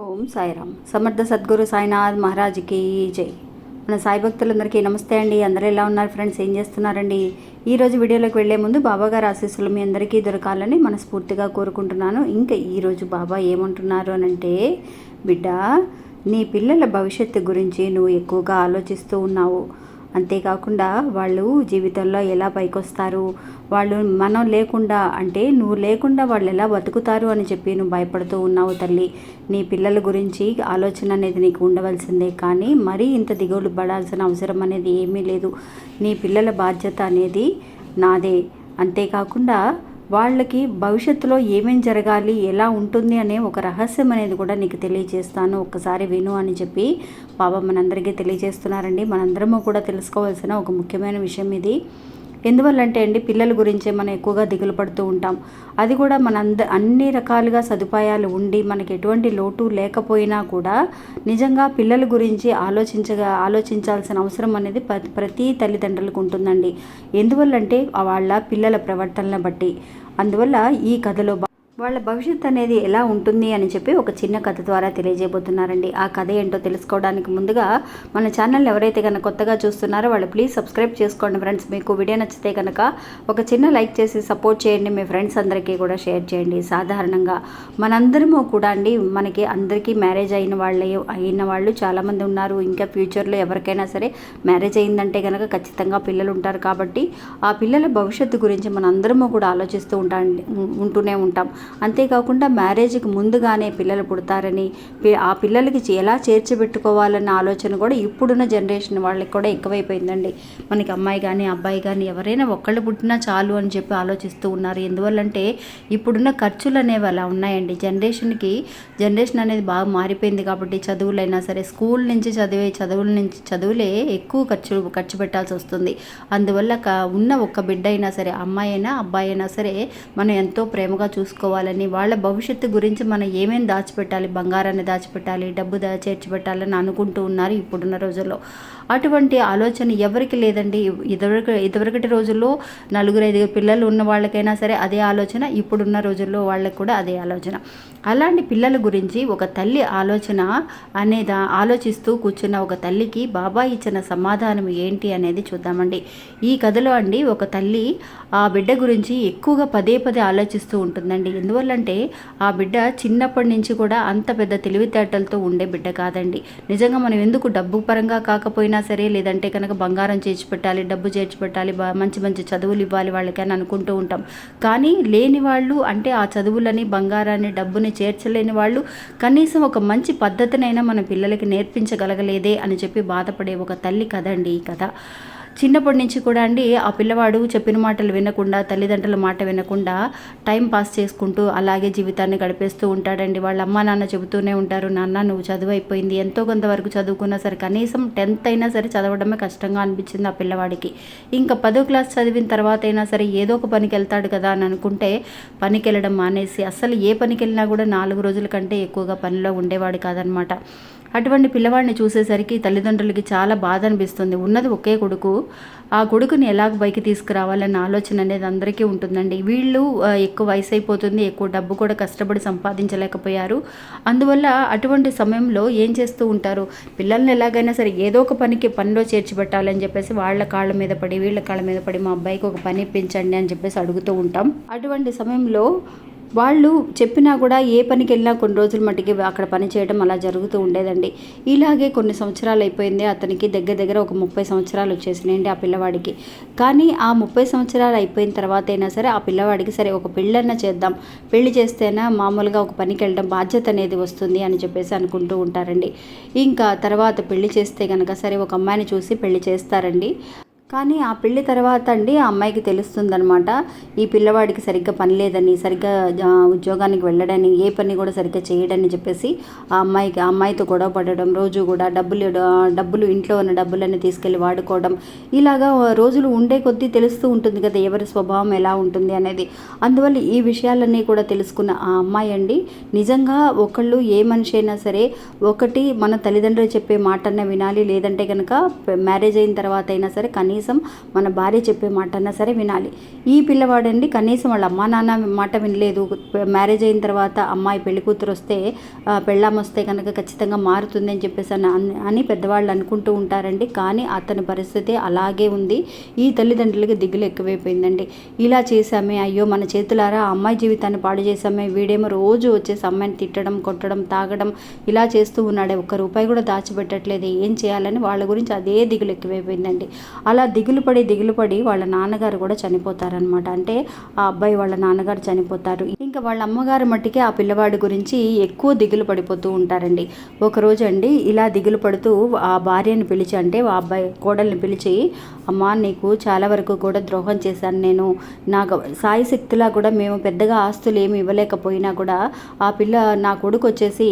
ఓం సాయిరామ్. సమర్థ సద్గురు సాయినాథ్ మహారాజ్కి జై. మన సాయి భక్తులందరికీ నమస్తే అండి. అందరూ ఎలా ఉన్నారు ఫ్రెండ్స్? ఏం చేస్తున్నారండి? ఈరోజు వీడియోలోకి వెళ్ళే ముందు బాబా గారు ఆశీస్సులు మీ అందరికీ దొరకాలని మనస్ఫూర్తిగా కోరుకుంటున్నాను. ఇంకా ఈరోజు బాబా ఏమంటున్నారు అని అంటే బిడ్డ నీ పిల్లల భవిష్యత్తు గురించి నువ్వు ఎక్కువగా ఆలోచిస్తూ ఉన్నావు. అంతేకాకుండా వాళ్ళు జీవితంలో ఎలా పైకొస్తారు? వాళ్ళు మనం లేకుండా అంటే నువ్వు లేకుండా వాళ్ళు ఎలా బతుకుతారు అని చెప్పి నువ్వు భయపడుతూ ఉన్నావు తల్లి. నీ పిల్లల గురించి ఆలోచన అనేది నీకు ఉండవలసిందే కానీ మరీ ఇంత దిగులు పడాల్సిన అవసరం అనేది ఏమీ లేదు. నీ పిల్లల బాధ్యత అనేది నాదే. అంతేకాకుండా వాళ్ళకి భవిష్యత్తులో ఏమేం జరగాలి ఎలా ఉంటుంది అనే ఒక రహస్యం అనేది కూడా నీకు తెలియజేస్తాను. ఒక్కసారి విను అని చెప్పి బాబా మనందరికీ తెలియజేస్తున్నారండి. మనందరము కూడా తెలుసుకోవాల్సిన ఒక ముఖ్యమైన విషయం ఇది. ఎందువల్లంటే అండి పిల్లల గురించే మనం ఎక్కువగా దిగులు పడుతూ ఉంటాం. అది కూడా మన అంద అన్ని రకాలుగా సదుపాయాలు ఉండి మనకి ఎటువంటి లోటు లేకపోయినా కూడా నిజంగా పిల్లల గురించి ఆలోచించగా ఆలోచించాల్సిన అవసరం అనేది ప్రతి తల్లిదండ్రులకు ఉంటుందండి. ఎందువల్లంటే వాళ్ళ పిల్లల ప్రవర్తనను బట్టి. అందువల్ల ఈ కథలో బా- వాళ్ళ భవిష్యత్ అనేది ఎలా ఉంటుంది అని చెప్పి ఒక చిన్న కథ ద్వారా తెలియజేయబోతున్నారండి. ఆ కథ ఏంటో తెలుసుకోవడానికి ముందుగా మన ఛానల్ ఎవరైతే కనుక కొత్తగా చూస్తున్నారో వాళ్ళు ప్లీజ్ సబ్స్క్రైబ్ చేసుకోండి ఫ్రెండ్స్. మీకు వీడియో నచ్చితే కనుక ఒక చిన్న లైక్ చేసి సపోర్ట్ చేయండి. మీ ఫ్రెండ్స్ అందరికీ కూడా షేర్ చేయండి. సాధారణంగా మనందరము కూడా అండి మనకి అందరికీ మ్యారేజ్ అయిన వాళ్ళే అయిన వాళ్ళు చాలామంది ఉన్నారు. ఇంకా ఫ్యూచర్లో ఎవరికైనా సరే మ్యారేజ్ అయిందంటే కనుక ఖచ్చితంగా పిల్లలు ఉంటారు కాబట్టి ఆ పిల్లల భవిష్యత్తు గురించి మన అందరము కూడా ఆలోచిస్తూ ఉంటా ఉంటూనే ఉంటాం. అంతేకాకుండా మ్యారేజ్కి ముందుగానే పిల్లలు పుడతారని ఆ పిల్లలకి ఎలా చేర్చిపెట్టుకోవాలన్న ఆలోచన కూడా ఇప్పుడున్న జనరేషన్ వాళ్ళకి కూడా ఎక్కువైపోయిందండి. మనకి అమ్మాయి కానీ అబ్బాయి కానీ ఎవరైనా ఒక్కళ్ళు పుట్టినా చాలు అని చెప్పి ఆలోచిస్తూ ఉన్నారు. ఎందువల్లంటే ఇప్పుడున్న ఖర్చులు అనేవి అలా ఉన్నాయండి. జనరేషన్కి జనరేషన్ అనేది బాగా మారిపోయింది కాబట్టి చదువులైనా సరే స్కూల్ నుంచి చదివే చదువుల నుంచి చదువులే ఎక్కువ ఖర్చు ఖర్చు పెట్టాల్సి వస్తుంది. అందువల్ల ఉన్న ఒక్క బిడ్డ అయినా సరే అమ్మాయి అయినా అబ్బాయి అయినా సరే మనం ఎంతో ప్రేమగా చేసుకోవాలని వాళ్ళ భవిష్యత్తు గురించి మనం ఏమేమి దాచిపెట్టాలి బంగారాన్ని దాచిపెట్టాలి డబ్బు దా చేర్చిపెట్టాలని అనుకుంటూ ఉన్నారు ఇప్పుడున్న రోజుల్లో. అటువంటి ఆలోచన ఎవరికి లేదండి. ఇదివరకు ఇదివరకటి రోజుల్లో నలుగురు ఐదుగురు పిల్లలు ఉన్న వాళ్ళకైనా సరే అదే ఆలోచన ఇప్పుడున్న రోజుల్లో వాళ్ళకి కూడా అదే ఆలోచన. అలాంటి పిల్లల గురించి ఒక తల్లి ఆలోచన అనేది ఆలోచిస్తూ కూర్చున్న ఒక తల్లికి బాబా ఇచ్చిన సమాధానం ఏంటి అనేది చూద్దామండి. ఈ కథలో అండి ఒక తల్లి ఆ బిడ్డ గురించి ఎక్కువగా పదే పదే ఆలోచిస్తూ ఉంటుందండి. ఎందువల్లంటే ఆ బిడ్డ చిన్నప్పటి నుంచి కూడా అంత పెద్ద తెలివితేటలతో ఉండే బిడ్డ కాదండి. నిజంగా మనం ఎందుకు డబ్బు పరంగా కాకపోయినా సరే లేదంటే కనుక బంగారం చేర్చి పెట్టాలి డబ్బు చేర్చి పెట్టాలి మంచి మంచి చదువులు ఇవ్వాలి వాళ్ళకి అని అనుకుంటూ ఉంటాం. కానీ లేని వాళ్ళు అంటే ఆ చదువులని బంగారాన్ని డబ్బుని చేర్చలేని వాళ్ళు కనీసం ఒక మంచి పద్ధతినైనా మన పిల్లలకి నేర్పించగలగలేదే అని చెప్పి బాధపడే ఒక తల్లి కదండి ఈ కథ. చిన్నప్పటి నుంచి కూడా అండి ఆ పిల్లవాడు చెప్పిన మాటలు వినకుండా తల్లిదండ్రుల మాట వినకుండా టైం పాస్ చేసుకుంటూ అలాగే జీవితాన్ని గడిపేస్తూ ఉంటాడండి. వాళ్ళ అమ్మ నాన్న చెబుతూనే ఉంటారు నాన్న నువ్వు చదువు అయిపోయింది. ఎంతో కొంతవరకు చదువుకున్నా సరే కనీసం టెన్త్ అయినా సరే చదవడమే కష్టంగా అనిపించింది ఆ పిల్లవాడికి. ఇంకా పదో క్లాస్ చదివిన తర్వాత అయినా సరే ఏదో ఒక పనికి వెళ్తాడు కదా అని అనుకుంటే పనికి వెళ్ళడం మానేసి అసలు ఏ పనికి వెళ్ళినా కూడా నాలుగు రోజుల కంటే ఎక్కువగా పనిలో ఉండేవాడు కాదనమాట. అటువంటి పిల్లవాడిని చూసేసరికి తల్లిదండ్రులకి చాలా బాధ అనిపిస్తుంది. ఉన్నది ఒకే కొడుకు. ఆ కొడుకుని ఎలాగ పైకి తీసుకురావాలన్న ఆలోచన అనేది అందరికీ ఉంటుందండి. వీళ్ళు ఎక్కువ వయసు అయిపోతుంది ఎక్కువ డబ్బు కూడా కష్టపడి సంపాదించలేకపోయారు. అందువల్ల అటువంటి సమయంలో ఏం చేస్తూ ఉంటారు? పిల్లల్ని ఎలాగైనా సరే ఏదో ఒక పనికి పనిలో చేర్చి పెట్టాలని చెప్పేసి వాళ్ళ కాళ్ళ మీద పడి వీళ్ళ కాళ్ళ మీద పడి మా అబ్బాయికి ఒక పని ఇప్పించండి అని చెప్పేసి అడుగుతూ ఉంటాం. అటువంటి సమయంలో వాళ్ళు చెప్పినా కూడా ఏ పనికి వెళ్ళినా కొన్ని రోజుల మట్టికి అక్కడ పని చేయడం అలా జరుగుతూ ఉండేదండి. ఇలాగే కొన్ని సంవత్సరాలు అయిపోయింది. అతనికి దగ్గర దగ్గర ఒక ముప్పై సంవత్సరాలు వచ్చేసినాయండి ఆ పిల్లవాడికి. కానీ ఆ ముప్పై సంవత్సరాలు అయిపోయిన తర్వాత అయినా సరే ఆ పిల్లవాడికి సరే ఒక పెళ్ళన్నా చేద్దాం. పెళ్ళి చేస్తేనా మామూలుగా ఒక పనికి వెళ్ళడం బాధ్యత అనేది వస్తుంది అని చెప్పేసి అనుకుంటూ ఉంటారండి. ఇంకా తర్వాత పెళ్ళి చేస్తే కనుక సరే ఒక అమ్మాయిని చూసి పెళ్ళి చేస్తారండి. కానీ ఆ పెళ్ళి తర్వాత అండి ఆ అమ్మాయికి తెలుస్తుందనమాట ఈ పిల్లవాడికి సరిగ్గా పని లేదని సరిగ్గా ఉద్యోగానికి వెళ్ళడని ఏ పని కూడా సరిగ్గా చేయడని చెప్పేసి ఆ అమ్మాయికి ఆ అమ్మాయితో గొడవ పడడం రోజు కూడా డబ్బులు డబ్బులు ఇంట్లో ఉన్న డబ్బులన్నీ తీసుకెళ్ళి వాడుకోవడం ఇలాగా రోజులు ఉండే కొద్దీ తెలుస్తూ ఉంటుంది కదా ఎవరి స్వభావం ఎలా ఉంటుంది అనేది. అందువల్ల ఈ విషయాలన్నీ కూడా తెలుసుకున్న ఆ అమ్మాయి అండి నిజంగా ఒకళ్ళు ఏ మనిషి అయినా సరే ఒకటి మన తల్లిదండ్రులు చెప్పే మాటన్న వినాలి లేదంటే కనుక మ్యారేజ్ అయిన తర్వాత అయినా సరే కనీసం కనీసం మన భార్య చెప్పే మాట అన్నా సరే వినాలి. ఈ పిల్లవాడండి కనీసం వాళ్ళ అమ్మా నాన్న మాట వినలేదు. మ్యారేజ్ అయిన తర్వాత అమ్మాయి పెళ్ళి కూతురు వస్తే పెళ్ళాం వస్తే కనుక ఖచ్చితంగా మారుతుంది అని చెప్పేసి అని అని పెద్దవాళ్ళు అనుకుంటూ ఉంటారండి. కానీ అతని పరిస్థితి అలాగే ఉంది. ఈ తల్లిదండ్రులకి దిగులు ఎక్కువైపోయిందండి. ఇలా చేశామే అయ్యో మన చేతులారా అమ్మాయి జీవితాన్ని పాడు చేశామే వీడేమో రోజు వచ్చేసి అమ్మాయిని తిట్టడం కొట్టడం తాగడం ఇలా చేస్తూ ఉన్నాడే. ఒక్క రూపాయి కూడా దాచిపెట్టట్లేదు. ఏం చేయాలని వాళ్ళ గురించి అదే దిగులు ఎక్కువైపోయిందండి. అలా దిగులు పడి దిగులు పడి వాళ్ళ నాన్నగారు కూడా చనిపోతారనమాట అంటే ఆ అబ్బాయి వాళ్ళ నాన్నగారు చనిపోతారు. ఇంకా వాళ్ళ అమ్మగారు మట్టికి ఆ పిల్లవాడి గురించి ఎక్కువ దిగులు పడిపోతూ ఉంటారండి. ఒకరోజు అండి ఇలా దిగులు పడుతూ ఆ భార్యని పిలిచి అంటే ఆ అబ్బాయి కోడల్ని పిలిచి అమ్మా నీకు చాలా వరకు కూడా ద్రోహం చేశాను నేను. నాకు సాయి శక్తిలా కూడా మేము పెద్దగా ఆస్తులు ఏమి ఇవ్వలేకపోయినా కూడా ఆ పిల్ల నా కొడుకు వచ్చేసి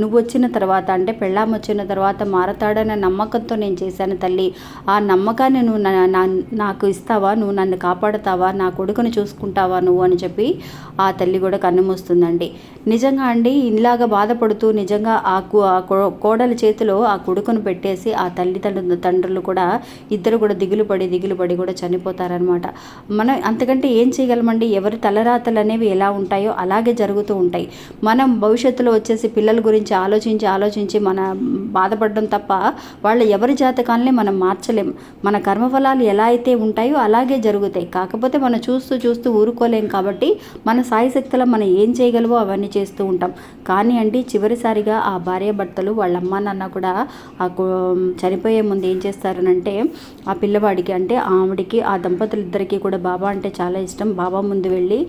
నువ్వు వచ్చిన తర్వాత అంటే పెళ్ళాం వచ్చిన తర్వాత మారతాడన్న నమ్మకంతో నేను చేశాను తల్లి. ఆ నమ్మకాన్ని నువ్వు నా- నా- నాకు ఇస్తావా? నువ్వు నన్ను కాపాడుతావా? నా కొడుకుని చూసుకుంటావా నువ్వు అని చెప్పి ఆ తల్లి కూడా కన్నుమూస్తుందండి నిజంగా అండి ఇలాగా బాధపడుతూ నిజంగా ఆ కు- ఆ కో- కోడలి చేతిలో ఆ కొడుకును పెట్టేసి ఆ తల్లిదండ్రులు తండ్రులు కూడా ఇద్దరు కూడా దిగులు పడి దిగులు పడి కూడా చనిపోతారనమాట మనం అంతకంటే ఏం చేయగలమండి? ఎవరి తలరాతలు అనేవి ఎలా ఉంటాయో అలాగే జరుగుతూ ఉంటాయి. మనం భవిష్యత్తులో వచ్చేసి పిల్లల గురించి ఆలోచించి ఆలోచించి మన బాధపడడం తప్ప వాళ్ళ ఎవరి జాతకాలని మనం మార్చలేం. మన కర్మ కర్మఫలాలు ఎలా అయితే ఉంటాయో అలాగే జరుగుతాయి. కాకపోతే మనం చూస్తూ చూస్తూ ఊరుకోలేం కాబట్టి మన సాయశక్తిలో మనం ఏం చేయగలవో అవన్నీ చేస్తూ ఉంటాం. కానీ అండి చివరిసారిగా ఆ భార్యాభర్తలు వాళ్ళ అమ్మ నాన్న కూడా ఆ చనిపోయే ముందు ఏం చేస్తారనంటే ఆ పిల్లవాడికి అంటే ఆవిడికి ఆ దంపతులిద్దరికీ కూడా బాబా అంటే చాలా ఇష్టం. బాబా ముందు వెళ్ళి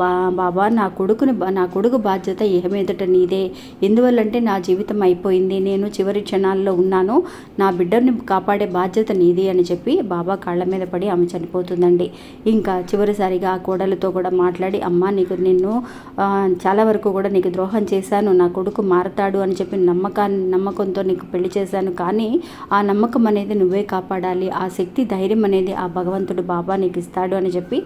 బా బాబా నా కొడుకుని నా కొడుకు బాధ్యత ఏమేదట నీదే. ఎందువల్లంటే నా జీవితం అయిపోయింది. నేను చివరి క్షణాల్లో ఉన్నాను. నా బిడ్డని కాపాడే బాధ్యత నీది అని చెప్పి బాబా కాళ్ళ మీద పడి ఆమె చనిపోతుందండి. ఇంకా చివరిసారిగా ఆ కోడలతో కూడా మాట్లాడి అమ్మ నీకు నిన్ను చాలా వరకు కూడా నీకు ద్రోహం చేశాను. నా కొడుకు మారతాడు అని చెప్పి నమ్మకాన్ని నమ్మకంతో నీకు పెళ్ళి చేశాను. కానీ ఆ నమ్మకం అనేది నువ్వే కాపాడాలి. ఆ శక్తి ధైర్యం అనేది ఆ భగవంతుడు బాబా నీకు ఇస్తాడు అని చెప్పి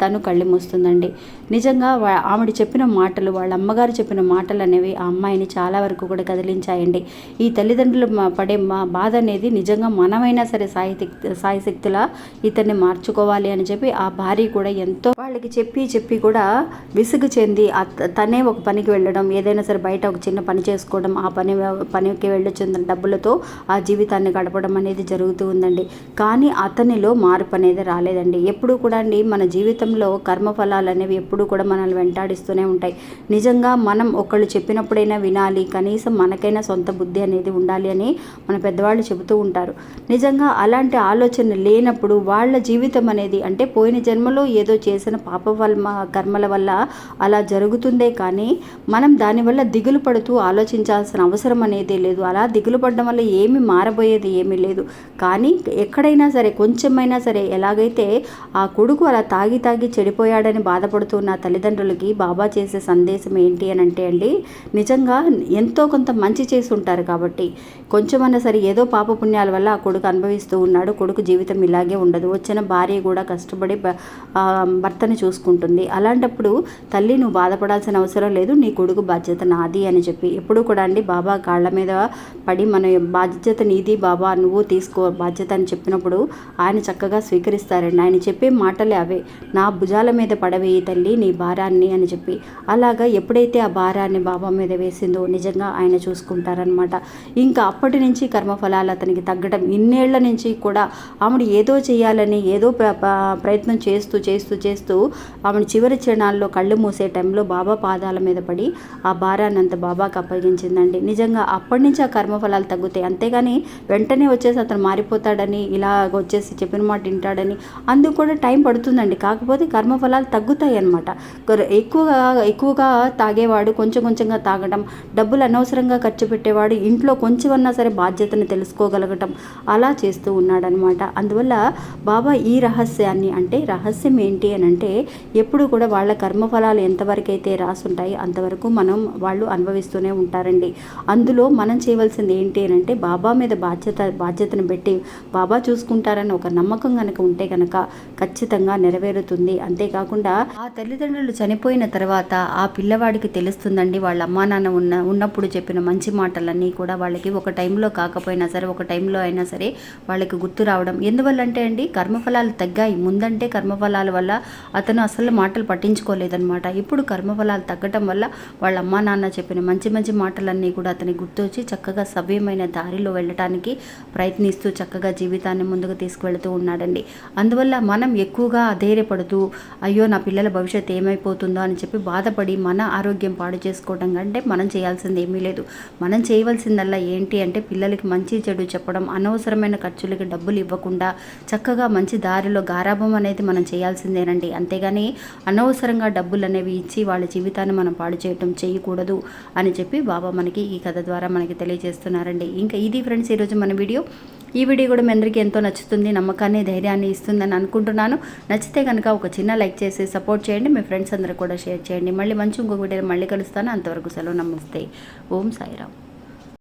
తను కళ్ళు మూస్తుందండి. నిజంగా ఆవిడ చెప్పిన మాటలు వాళ్ళ అమ్మగారు చెప్పిన మాటలు అనేవి ఆ అమ్మాయిని చాలా వరకు కూడా కదిలించాయండి. ఈ తల్లిదండ్రులు మా పడే మా బాధ అనేది నిజంగా మనమైనా సరే సాహిత్య శక్తి ఇతన్ని మార్చుకోవాలి అని చెప్పి ఆ భార్య కూడా ఎంతో వాళ్ళకి చెప్పి చెప్పి కూడా విసుగు చెంది తనే ఒక పనికి వెళ్ళడం ఏదైనా సరే బయట ఒక చిన్న పని చేసుకోవడం ఆ పని పనికి వెళ్ళొచ్చిన డబ్బులతో ఆ జీవితాన్ని గడపడం అనేది జరుగుతూ ఉందండి. కానీ అతనిలో మార్పు అనేది రాలేదండి. ఎప్పుడు కూడా అండి మన జీవితంలో కర్మఫలాలు అనేవి ఎప్పుడు కూడా మనల్ని వెంటాడిస్తూనే ఉంటాయి. నిజంగా మనం ఒకళ్ళు చెప్పినప్పుడైనా వినాలి కనీసం మనకైనా సొంత బుద్ధి అనేది ఉండాలి అని మన పెద్దవాళ్ళు చెబుతూ ఉంటారు. నిజంగా అలాంటి ఆలోచన లేనప్పుడు వాళ్ళ జీవితం అనేది అంటే పోయిన జన్మలో ఏదో చేసిన పాప వల్ల కర్మల వల్ల అలా జరుగుతుందే కానీ మనం దానివల్ల దిగులు పడుతూ ఆలోచించాల్సిన అవసరం అనేది లేదు. అలా దిగులు పడడం వల్ల ఏమి మారబోయేది ఏమీ లేదు. కానీ ఎక్కడైనా సరే కొంచెమైనా సరే ఎలాగైతే ఆ కొడుకు అలా తాగి తాగి చెడిపోయాడని బాధపడుతున్న తల్లిదండ్రులకి బాబా చేసే సందేశం ఏంటి అని అంటే అండి నిజంగా ఎంతో కొంత మంచి చేసి ఉంటారు కాబట్టి. కొంచెమైనా సరే ఏదో పాప పుణ్యాల వల్ల ఆ కొడుకు అనుభవిస్తూ ఉన్నాడు కొడుకు జీవితం ఇలాగే ఉండదు. వచ్చిన భార్య కూడా కష్టపడి భర్తను చూసుకుంటుంది. అలాంటప్పుడు తల్లి నువ్వు బాధపడాల్సిన అవసరం లేదు నీ కొడుకు బాధ్యత నాది అని చెప్పి. ఎప్పుడు కూడా అండి బాబా కాళ్ళ మీద పడి మన బాధ్యత నీది బాబా నువ్వు తీసుకో బాధ్యత అని చెప్పినప్పుడు ఆయన చక్కగా స్వీకరిస్తారండి. ఆయన చెప్పే మాటలే అవే. నా భుజాల మీద పడవేయి తల్లి నీ భారాన్ని అని చెప్పి. అలాగా ఎప్పుడైతే ఆ భారాన్ని బాబా మీద వేసిందో నిజంగా ఆయన చూసుకుంటారనమాట ఇంకా అప్పటి నుంచి కర్మఫలాలు అతనికి తగ్గడం ఇన్నేళ్ళ నుంచి కూడా ఆమెడు ఏదో చేయాలని ఏదో ప్ర- ప్రయత్నం చేస్తూ చేస్తూ చేస్తూ ఆమెను చివరి క్షణాల్లో కళ్ళు మూసే టైంలో బాబా పాదాల మీద పడి ఆ భారాన్ని అంత బాబాకి అప్పగించిందండి. నిజంగా అప్పటి నుంచి ఆ కర్మఫలాలు తగ్గుతాయి. అంతేగాని వెంటనే వచ్చేసి అతను మారిపోతాడని ఇలా వచ్చేసి చెప్పిన మాట వింటాడని అందుకు కూడా టైం పడుతుందండి. కాకపోతే కర్మఫలాలు తగ్గుతాయి అనమాట ఎక్కువగా ఎక్కువగా తాగేవాడు కొంచెం కొంచెంగా తాగడం డబ్బులు అనవసరంగా ఖర్చు పెట్టేవాడు ఇంట్లో కొంచెమన్నా సరే బాధ్యతను తెలుసుకోగలగటం అలా చేస్తూ ఉన్నాడనమాట అందువల్ల బాబా ఈ రహస్యాన్ని అంటే రహస్యం ఏంటి అని అంటే ఎప్పుడు కూడా వాళ్ళ కర్మఫలాలు ఎంతవరకు అయితే రాసుంటాయి అంతవరకు మనం వాళ్ళు అనుభవిస్తూనే ఉంటారండి. అందులో మనం చేయవలసింది ఏంటి అని అంటే బాబా మీద బాధ్యత బాధ్యతను పెట్టి బాబా చూసుకుంటారని ఒక నమ్మకం కనుక ఉంటే కనుక ఖచ్చితంగా నెరవేరుతుంది. అంతేకాకుండా ఆ తల్లిదండ్రులు చనిపోయిన తర్వాత ఆ పిల్లవాడికి తెలుస్తుందండి వాళ్ళ అమ్మా నాన్న ఉన్న ఉన్నప్పుడు చెప్పిన మంచి మాటలన్నీ కూడా వాళ్ళకి ఒక టైంలో కాకపోయినా సరే ఒక టైంలో అయినా సరే వాళ్ళకి గుర్తు రావడం రావడం ఎందువల్ల అంటే అండి కర్మఫలాలు తగ్గాయి. ముందంటే కర్మఫలాల వల్ల అతను అసలు మాటలు పట్టించుకోలేదనమాట ఇప్పుడు కర్మఫలాలు తగ్గటం వల్ల వాళ్ళ అమ్మా నాన్న చెప్పిన మంచి మంచి మాటలన్నీ కూడా అతనికి గుర్తొచ్చి చక్కగా సవ్యమైన దారిలో వెళ్ళటానికి ప్రయత్నిస్తూ చక్కగా జీవితాన్ని ముందుకు తీసుకువెళుతూ ఉన్నాడండి. అందువల్ల మనం ఎక్కువగా అధైర్యపడుతూ అయ్యో నా పిల్లల భవిష్యత్తు ఏమైపోతుందో అని చెప్పి బాధపడి మన ఆరోగ్యం పాడు చేసుకోవడం కంటే మనం చేయాల్సింది ఏమీ లేదు. మనం చేయవలసిందల్లా ఏంటి అంటే పిల్లలకి మంచి చెడు చెప్పడం అనవసరమైన ఖర్చులకి డబ్బులు ఇవ్వకుండా చక్కగా మంచి దారిలో గారాభం అనేది మనం చేయాల్సిందేనండి. అంతేగాని అనవసరంగా డబ్బులు అనేవి ఇచ్చి వాళ్ళ జీవితాన్ని మనం పాడు చేయటం చేయకూడదు అని చెప్పి బాబా మనకి ఈ కథ ద్వారా మనకి తెలియజేస్తున్నారండి. ఇంకా ఇది ఫ్రెండ్స్ ఈరోజు మన వీడియో. ఈ వీడియో కూడా మీ అందరికీ ఎంతో నచ్చుతుంది నమ్మకాన్ని ధైర్యాన్ని ఇస్తుందని అనుకుంటున్నాను. నచ్చితే కనుక ఒక చిన్న లైక్ చేసి సపోర్ట్ చేయండి మీ ఫ్రెండ్స్ అందరూ కూడా షేర్ చేయండి. మళ్ళీ మంచి ఇంకొక వీడియో మళ్ళీ కలుస్తాను. అంతవరకు సెలవు నమస్తే. ఓం సాయిరామ్.